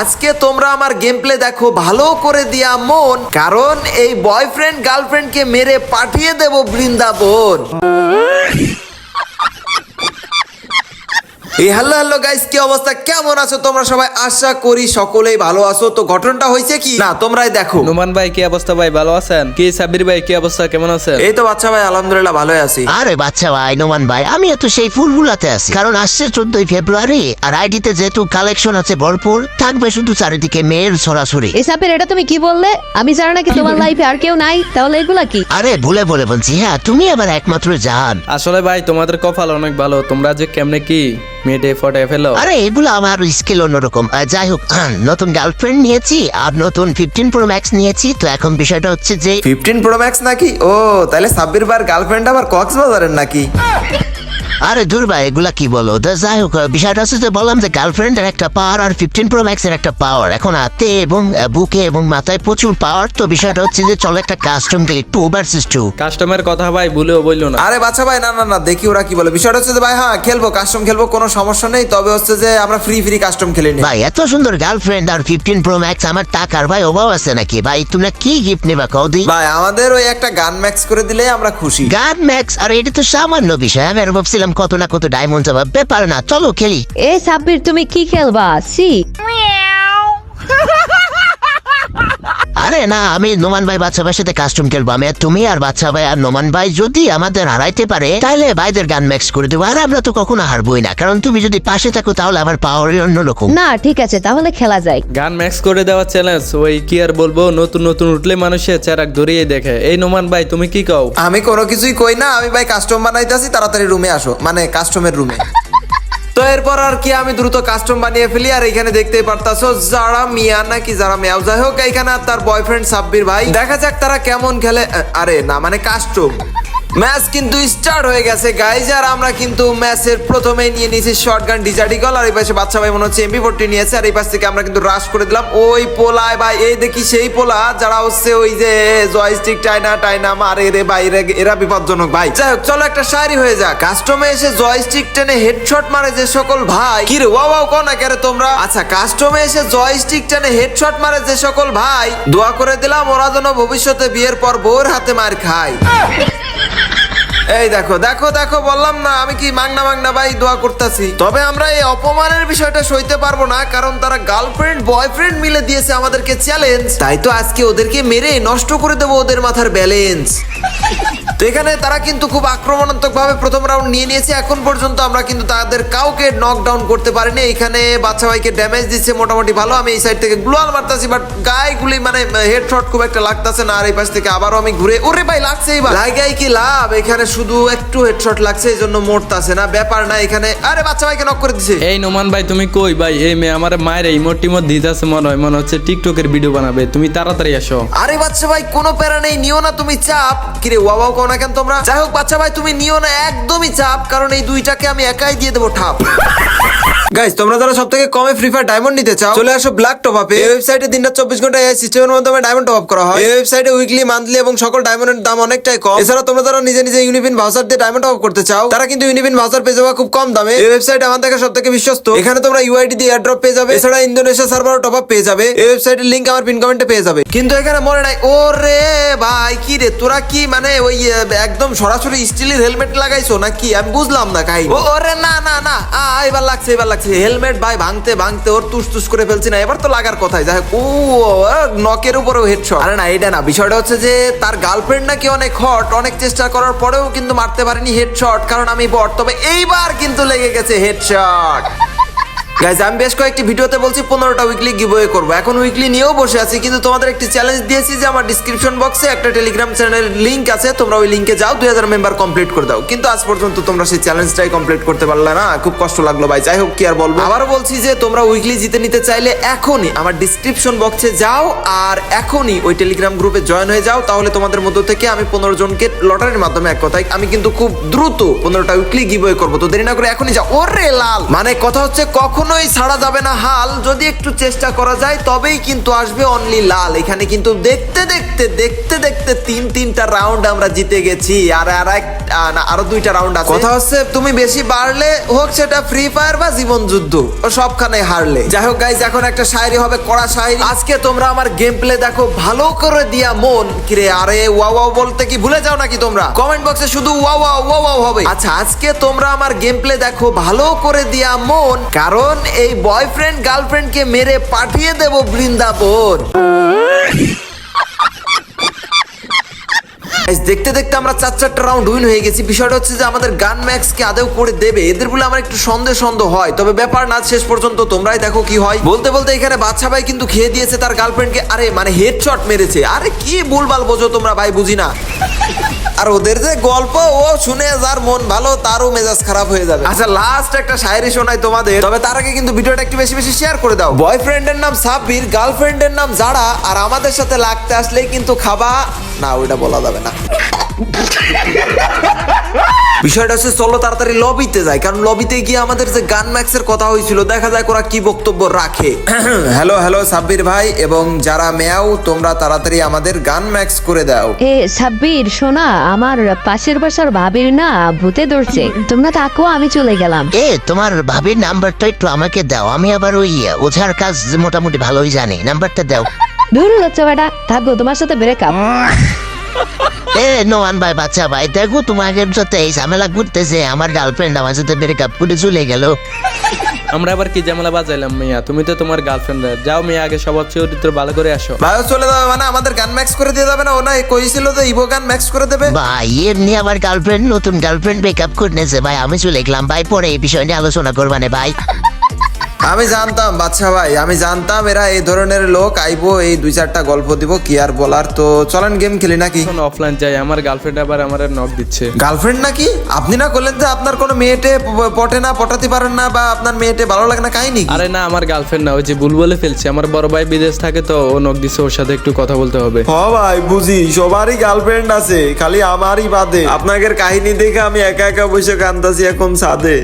আজকে তোমরা আমার গেম প্লে দেখো, ভালো করে দিয়া মন, কারণ এই বয়ফ্রেন্ড গার্লফ্রেন্ডকে মেরে পাঠিয়ে দেব বৃন্দাবন। এই হ্যালো হ্যালো গাইস কি অবস্থা? কেমন আছো তোমরা সবাই? আশা করি সকলেই ভালো আছো। তো ঘটনাটা হয়েছে কি? না তোমরাই দেখো। নোমান ভাই কি অবস্থা ভাই? ভালো আছেন? কি সাবির ভাই কি অবস্থা? কেমন আছেন? এই তো বাচ্চা ভাই আলহামদুলিল্লাহ ভালোই আছি। আরে বাচ্চা ভাই নোমান ভাই আমি তো সেই ফুলগুলাতে আছি। কারণ আসছে চোদ্দই ফেব্রুয়ারি আর আইডিতে যেহেতু কালেকশন আছে ভরপুর থাকবে শুধু চারিদিকে মেয়ের সরাসরি। এই সাপের এটা তুমি কি বললে? আমি জানি নাকি তোমার লাইফে আর কেউ নাই তাহলে এগুলা কি? আরে ভুলে বলে বলছি হ্যাঁ তুমি আবার একমাত্র জান আসলে ভাই তোমাদের কপাল অনেক ভালো তোমরা যে কেমনে কি? মেয়েটে ফটে ফেলো। আরে এগুলো আমার স্কিল অন্যরকম। আহ, যাই হোক আহ, নতুন গার্লফ্রেন্ড নিয়েছি আর নতুন ফিফটিন প্রো ম্যাক্স নিয়েছি। তো এখন বিষয়টা হচ্ছে যে ফিফটিন প্রো ম্যাক্স নাকি? ও তাহলে সাব্বির বার গার্লফ্রেন্ড আবার কক্সবাজারের নাকি? আরে দূর ভাই এগুলা কি বলো? তো যাই হোক বিষয়টা হচ্ছে যে বললাম যে গার্লফ্রেন্ডের একটা পাওয়ার আর ফিফটিন প্রো ম্যাক্স এর একটা পাওয়ার এখন হাতে এবং বুকে এবং মাথায় প্রচুর পাওয়ার তো বিষয়টা হচ্ছে যে চলো একটা কাস্টম খেলি টু ভার্সেস টু কাস্টমার কথা ভাই ভুলেও বলল না। আরে বাচ্চা ভাই না না না দেখি ওরা কি বলে। বিষয়টা হচ্ছে যে ভাই হ্যাঁ খেলব কাস্টম খেলব কোনো সমস্যা নেই তবে হচ্ছে যে আমরা ফ্রি ফ্রি কাস্টম খেলে নিই। ভাই এত সুন্দর গার্লফ্রেন্ড আর ফিফটিন প্রো ম্যাক্স আমার টাকার ভাই অভাব আছে নাকি? ভাই তোমরা কি গিফট নেবা কৌদি ভাই আমাদের ওই একটা গান ম্যাক্স করে দিলে আমরা খুশি। গান ম্যাক্স আর এটা তো সামান্য বিষয় আমি আর ভাবছিলাম কত না কত ডায়মন্ড যাবে ব্যাপার না চলো খেলি। এ সাব্বির তুমি কি খেলবা? সি আরে না আমি নোমান ভাই বাচ্চা ভাইয়ের সাথে কাস্টম খেলব। আমি তুমি আর বাচ্চা ভাই আর নোমান ভাই যদি আমাদের হারাইতে পারে তাহলে ভাইদের গান ম্যাক্স করে দেবো। আর আমরা তো কখনো হারবোই না কারণ তুমি যদি পাশে থাকো তাহলে আমার পাওয়ার অন্যরকম। না ঠিক আছে তাহলে খেলা যায় গান ম্যাক্স করে দেওয়া চ্যালেঞ্জ ওই কি আর বলব নতুন নতুন উঠলে মানুষের চারাক ধরিয়ে দেখে। এই নোমান ভাই তুমি কি কও? আমি কোনো কিছুই কই না আমি ভাই কাস্টম বানাইতেছি তাড়াতাড়ি রুমে আসো। মানে কাস্টমের রুমে তো এরপর আর কি আমি দ্রুত কাস্টম বানিয়ে ফেলি, আর এখানে দেখতেই পারতাছো, যারা মিয়া নাকি যারা মেয়াও। যাই হোক এখানে আর তার বয়ফ্রেন্ড সাব্বির ভাই। দেখা যাক তারা কেমন খেলে আরে না মানে কাস্টম ম্যাচ কিন্তু স্টার্ট হয়ে গেছে গাইজ আর আমরা কিন্তু ম্যাচের প্রথমে নিয়ে নিয়েছি শর্ট গান ডিজার্টিকল আর এই পাশে বাচ্চা ভাই মনে হচ্ছে এমপি ফোরটি নিয়েছে, আর এই পাশ থেকে আমরা কিন্তু রাশ করে দিলাম। ওই পোলায় ভাই, এই দেখি সেই পোলা, যারা হচ্ছে ওই যে জয়স্টিক টাইনা টাইনা মারে রে বাইরে এরা বিপজ্জনক ভাই। যাই হোক, চলো একটা শাড়ি হয়ে যাক। কাস্টমে এসে জয়স্টিক টেনে হেডশট মারে যে সকল ভাই। কি রে ওয়াও ওয়াও কোন কেরে তোমরা? আচ্ছা কাস্টমে এসে জয়স্টিক টেনে হেডশট মারে যে সকল ভাই। দোয়া করে দিলাম, ওরা যেন ভবিষ্যতে বিয়ের পর বউর হাতে মার খায়। এই দেখো দেখো দেখো, বললাম না, আমি কি মাংনা মাংনা ভাই দোয়া করতেছি। তবে আমরা এই অপমানের বিষয়টা সইতে পারব না, কারণ তারা গার্লফ্রেন্ড বয়ফ্রেন্ড মিলে দিয়েছে আমাদেরকে চ্যালেঞ্জ তাই তো আজকে ওদেরকে মেরে নষ্ট করে দেবো ওদের মাথার ব্যালেন্স তো এখানে তারা কিন্তু খুব আক্রমণাত্মক ভাবে প্রথম রাউন্ড নিয়ে নিয়েছে। এখন পর্যন্ত আমরা কিন্তু তাদের কাউকে নকডাউন করতে পারিনি। এখানে বাচ্চা ভাইকে ড্যামেজ দিচ্ছে মোটামুটি ভালো। আমি এই সাইড থেকে গ্লোয়াল মারতাছি বাট গায়েগুলি মানে হেডশট খুব একটা লাগতাছে না। আর এই পাশ থেকে আবারও আমি ঘুরে ওরে ভাই লাগছে এইবার। লাগাই কি লাভ? এখানে শুধু একটু হেডশট লাগছে এই জন্য মরতাছে না। ব্যাপার না এখানে আরে বাচ্চা ভাইকে নক করে দিছে। এই নোমান ভাই তুমি কই ভাই? এই মেয়ে আমার মায়ের ইমোট টিমোট দিতেছে মনে হয়। মনে হচ্ছে টিকটকের ভিডিও বানাবে। তুমি তাড়াতাড়ি আসো। আরে বাচ্চা ভাই কোনো প্যারা নেই নিও না তুমি চাপ। কিরে ওয়াও কো না কেন তোমরা? যাই হোক বাচ্চা ভাই তুমি নিও না একদমই চাপ কারণ এই দুইটাকে আমি একাই দিয়ে দেবো ঠাপ। গাইস তোমরা যারা সব থেকে কমে ফ্রি ফায়ার ডায়মন্ড নিতে চাও চলে আসো ব্ল্যাক টপ আপে এই ওয়েবসাইটে দিনটা চব্বিশ ঘণ্টা এই সিস্টেমের মাধ্যমে ডায়মন্ড টপ আপ করা হয়। এই ওয়েবসাইটে উইকলি মান্থলি এবং সকল ডায়মন্ডের দাম অনেকটাই কম। এছাড়া তোমরা যারা নিজে নিজে ইউনিপিন ভাউচার দিয়ে ডায়মন্ড টপ আপ করতে চাও তারা কিন্তু ইউনিপিন ভাউচার পেয়ে যাবে খুব কম দামে। এই ওয়েবসাইট আমার দেখা সব থেকে বিশ্বস্ত। এখানে তোমরা ইউআইডি দিয়ে এয়ারড্রপ পেয়ে যাবে। এছাড়া ইন্দোনেশিয়া সার্ভার টপ আপ পেয়ে যাবে। এই ওয়েবসাইটের লিংক আমার পিন কমেন্টে পেয়ে যাবে। কিন্তু এখানে মনে নাই ওরে ভাই কি রে তোরা কি মানে ওই একদম সরাসরি স্টিলের হেলমেট লাগাইছো নাকি? আমি বুঝলাম না কাই ওরে না না না। আ, এবার লাগছে এবার লাগছে। হেলমেট ভাই ভাঙতে ভাঙতে ওর তুস তুস করে ফেলছি না। এবার তো লাগার কথাই। যাই ও নকের উপরেও হেডশট আরে না এটা না। বিষয়টা হচ্ছে যে তার গার্লফ্রেন্ড নাকি অনেক হট অনেক চেষ্টা করার পরেও কিন্তু মারতে পারেনি হেডশট কারণ আমি বট তবে এইবার কিন্তু লেগে গেছে হেডশট গাইজ আমি বেশ কয়েকটি ভিডিওতে বলছি পনেরোটা উইকলি গিভওয়ে করব। এখন উইকলি নিয়েও বসে আছি, কিন্তু তোমাদের একটি চ্যালেঞ্জ দিয়েছি যে আমার ডিসক্রিপশন বক্সে একটা টেলিগ্রাম চ্যানেলের লিঙ্ক আছে, তোমরা ওই লিঙ্কে যাও, দুই হাজার মেম্বার কমপ্লিট করে দাও। কিন্তু আজ পর্যন্ত তোমরা সেই চ্যালেঞ্জটাই কমপ্লিট করতে পারলে না। খুব কষ্ট লাগল ভাই, যাই হোক, কি আর বলব। আবারও বলছি যে তোমরা উইকলি জিতে নিতে চাইলে এখনই আমার ডিসক্রিপশন বক্সে যাও, আর এখনই ওই টেলিগ্রাম গ্রুপে জয়েন হয়ে যাও। তাহলে তোমাদের মধ্য থেকে আমি পনেরো জনকে লটারির মাধ্যমে এক কথায় আমি কিন্তু খুব দ্রুত পনেরোটা উইকলি গিভওয়ে করব। তো দেরি না করে এখনই যাও। ওরে লাল! মানে কথা হচ্ছে কখনো কখনোই ছাড়া যাবে না হাল। যদি একটু চেষ্টা করা যায়, তবেই কিন্তু আসবে অনলি লাল। এখানে কিন্তু দেখতে দেখতে দেখতে দেখতে তিন তিনটা রাউন্ড আমরা জিতে গেছি আর আর এক না, আরও দুইটা রাউন্ড আছে। কথা হচ্ছে তুমি বেশি বাড়লে হোক সেটা ফ্রি ফায়ার বা জীবন যুদ্ধ ও সবখানে হারলে। যাই হোক গাইজ এখন একটা শায়রি হবে কড়া শায়রি। আজকে তোমরা আমার গেম প্লে দেখো ভালো করে দিয়া মন। কিরে আরে ওয়াও ওয়াও বলতে কি ভুলে যাও নাকি তোমরা? কমেন্ট বক্সে শুধু ওয়াও ওয়াও ওয়াও ওয়াও হবে। আচ্ছা আজকে তোমরা আমার গেম প্লে দেখো ভালো করে দিয়া মন কারণ এই বয়ফ্রেন্ড গার্লফ্রেন্ডকে মেরে পাঠিয়ে দেব বৃন্দাবন। দেখতে দেখতে আমরা চার চারটা রাউন্ড উইন হয়ে গেছি। বিষয়টা হচ্ছে যে আমাদের গান ম্যাক্স কে আদেও করে দেবে? এদের বলে আমার একটু সন্দেহ সন্দেহ হয়। তবে ব্যাপার না শেষ পর্যন্ত তোমরাই দেখো কি হয়। বলতে বলতে এখানে বাচ্চা ভাই কিন্তু খেয়ে দিয়েছে তার গার্লফ্রেন্ডকে আরে মানে হেডশট মেরেছে। আরে কি ভুলভাল বোঝো তোমরা ভাই বুঝি না। আর ওদের যে গল্প ও শুনে যার মন ভালো তারও মেজাজ খারাপ হয়ে যাবে। আচ্ছা লাস্ট একটা শায়রি শোনাই তোমাদের। তবে তার আগে কিন্তু ভিডিওটা একটু বেশি বেশি শেয়ার করে দাও। বয়ফ্রেন্ডের নাম সাব্বির গার্লফ্রেন্ডের নাম জারা। আর আমাদের সাথে লাগতে আসলেই কিন্তু খাবা না ওইটা বলা যাবে না। বিষয়টা হচ্ছে চলো তাড়াতাড়ি লবিতে যাই কারণ লবিতে গিয়ে আমাদের যে গান ম্যাক্সের কথা হয়েছিল দেখা যায় ওরা কি বক্তব্য রাখে। হ্যালো হ্যালো সাব্বির ভাই এবং যারা মেয়াও তোমরা তাড়াতাড়ি আমাদের গান ম্যাক্স করে দাও। এ সাব্বির শোনা আমার পাশের বাসার ভাবির না ভূতে ধরছে। তোমরা থাকো আমি চলে গেলাম। এ তোমার ভাবির নাম্বারটা একটু আমাকে দাও আমি আবার ওই ওঝার কাজ মোটামুটি ভালোই জানি নাম্বারটা দাও। দূর হচ্ছে বেটা। থাকো তোমার সাথে ব্রেকআপ এ নোয়ান ভাই বাচ্চা ভাই দেখো তোমাকে সাথে এই ঝামেলা করতেছে আমার গার্লফ্রেন্ড আমার সাথে ব্রেকআপ করে চলে গেল। আমরা আবার কি ঝামেলা বাজাইলাম মিয়া? তুমি তো তোমার গার্লফ্রেন্ড যাও মিয়া আগে সবার চরিত্র ভালো করে আসো। ভাইও চলে যাবে মানে আমাদের গান ম্যাক্স করে দিয়ে যাবে না? ও না কইছিল তো ইভো গান ম্যাক্স করে দেবে। ভাই এমনি আমার গার্লফ্রেন্ড নতুন গার্লফ্রেন্ড ব্রেকআপ করে নিয়েছে। ভাই আমি চলে গেলাম ভাই পরে এই বিষয় নিয়ে আলোচনা করবানে ভাই। আমি জানতাম বাচ্চা ভাই আমি জানতাম এরা এই ধরনের লোক আইবো এই দুই চারটা গল্প দিব কি আর বলার? তো চলেন গেম খেলি নাকি? এখন অফলাইন যাই আমার গার্লফ্রেন্ড আবার আমার নক দিচ্ছে। গার্লফ্রেন্ড নাকি? আপনি না করলেন যে আপনার কোনো মেয়েটে পটে না পটাতে পারেন না বা আপনার মেয়েটে ভালো লাগে না কাহিনী আরে না আমার গার্লফ্রেন্ড না ওই যে ভুল বলে ফেলছে আমার বড় ভাই বিদেশ থাকে তো ও নক দিচ্ছে ওর সাথে একটু কথা বলতে হবে। হ ভাই বুঝি সবারই গার্লফ্রেন্ড আছে খালি আমারই বাদে। আপনাদের কাহিনী দেখে আমি একা একা বসে কান্দাছি এখন সাদে